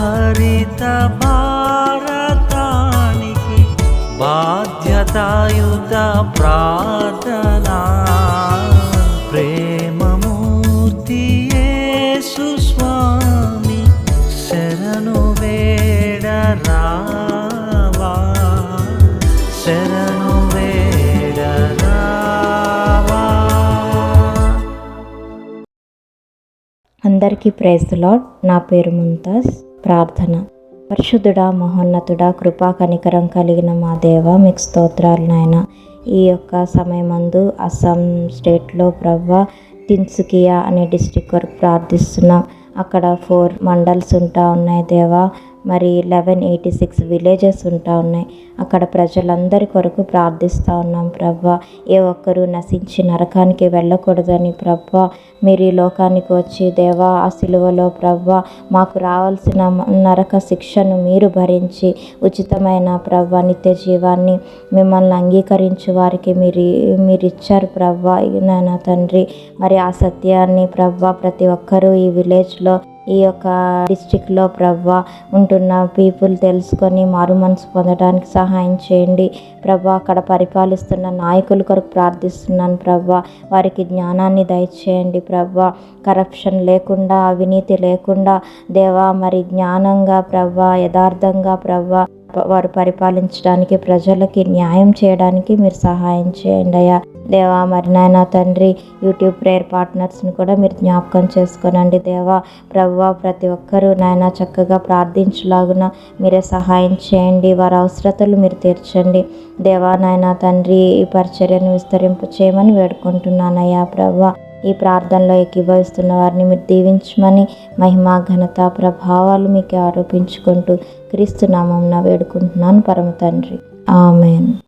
హరిత భారతానికి బాధ్యతాయుత ప్రార్థనా. ప్రేమమూర్తి సుస్వామి శరణు వేడరా అందరికీ ప్రైజ్ లాడ్ నా పేరు ముంతాజ్. ప్రార్థన. పరిశుద్ధుడా మహోన్నతుడా కృపా కనికరం కలిగిన మా దేవ మీకు స్తోత్రాలు నాయన. ఈ యొక్క సమయమందు అస్సాం స్టేట్లో ప్రవ్వ తిన్సుకియా అనే డిస్టిక్ వరకు ప్రార్థిస్తున్నాం. అక్కడ ఫోర్ మండల్స్ ఉంటా ఉన్నాయి దేవా. మరి లెవెన్ ఎయిటీ సిక్స్ విలేజెస్ ఉంటా ఉన్నాయి. అక్కడ ప్రజలందరి కొరకు ప్రార్థిస్తూ ఉన్నాం ప్రవ్వా ఏ ఒక్కరూ నశించి నరకానికి వెళ్ళకూడదని ప్రభ. మీరు ఈ లోకానికి వచ్చి దేవా ఆ సిలువలో ప్రభ మాకు రావాల్సిన నరక శిక్షను మీరు భరించి ఉచితమైన ప్రభ నిత్య జీవాన్ని మిమ్మల్ని అంగీకరించు వారికి మీరు మీరు ఇచ్చారు ప్రవ్వా నాయన తండ్రి. మరి ఆ సత్యాన్ని ప్రవ్వా ప్రతి ఒక్కరూ ఈ విలేజ్లో ఈ యొక్క డిస్టిక్లో ప్రవ్వా ఉంటున్న పీపుల్ తెలుసుకొని మారు మనసు పొందడానికి సహాయం చేయండి. ప్రభా అక్కడ పరిపాలిస్తున్న నాయకుల కొరకు ప్రార్థిస్తున్నాను ప్రభా. వారికి జ్ఞానాన్ని దయచేయండి ప్రభా. కరప్షన్ లేకుండా అవినీతి లేకుండా దేవా మరి జ్ఞానంగా ప్రభా యథార్థంగా ప్రభా వారు పరిపాలించడానికి ప్రజలకి న్యాయం చేయడానికి మీరు సహాయం చేయండి అయ్యా. దేవా మరి నాయన తండ్రి యూట్యూబ్ ప్రేయర్ పార్ట్నర్స్ని కూడా మీరు జ్ఞాపకం చేసుకోనండి దేవా. ప్రభువా ప్రతి ఒక్కరూ నాయన చక్కగా ప్రార్థించలాగున మీరే సహాయం చేయండి. వారి అవసరతలు మీరు తీర్చండి. దేవా నాయన తండ్రి ఈ పరిచర్యను విస్తరింపు చేయమని వేడుకుంటున్నానయ్యా ప్రభువా. ఈ ప్రార్థనలో ఏకీభవిస్తున్న వారిని మీరు దీవించమని మహిమ ఘనత ప్రభావాలు మీకు ఆరోపించుకుంటూ క్రీస్తు నామం వేడుకుంటున్నాను పరమ తండ్రి. ఆమెన్.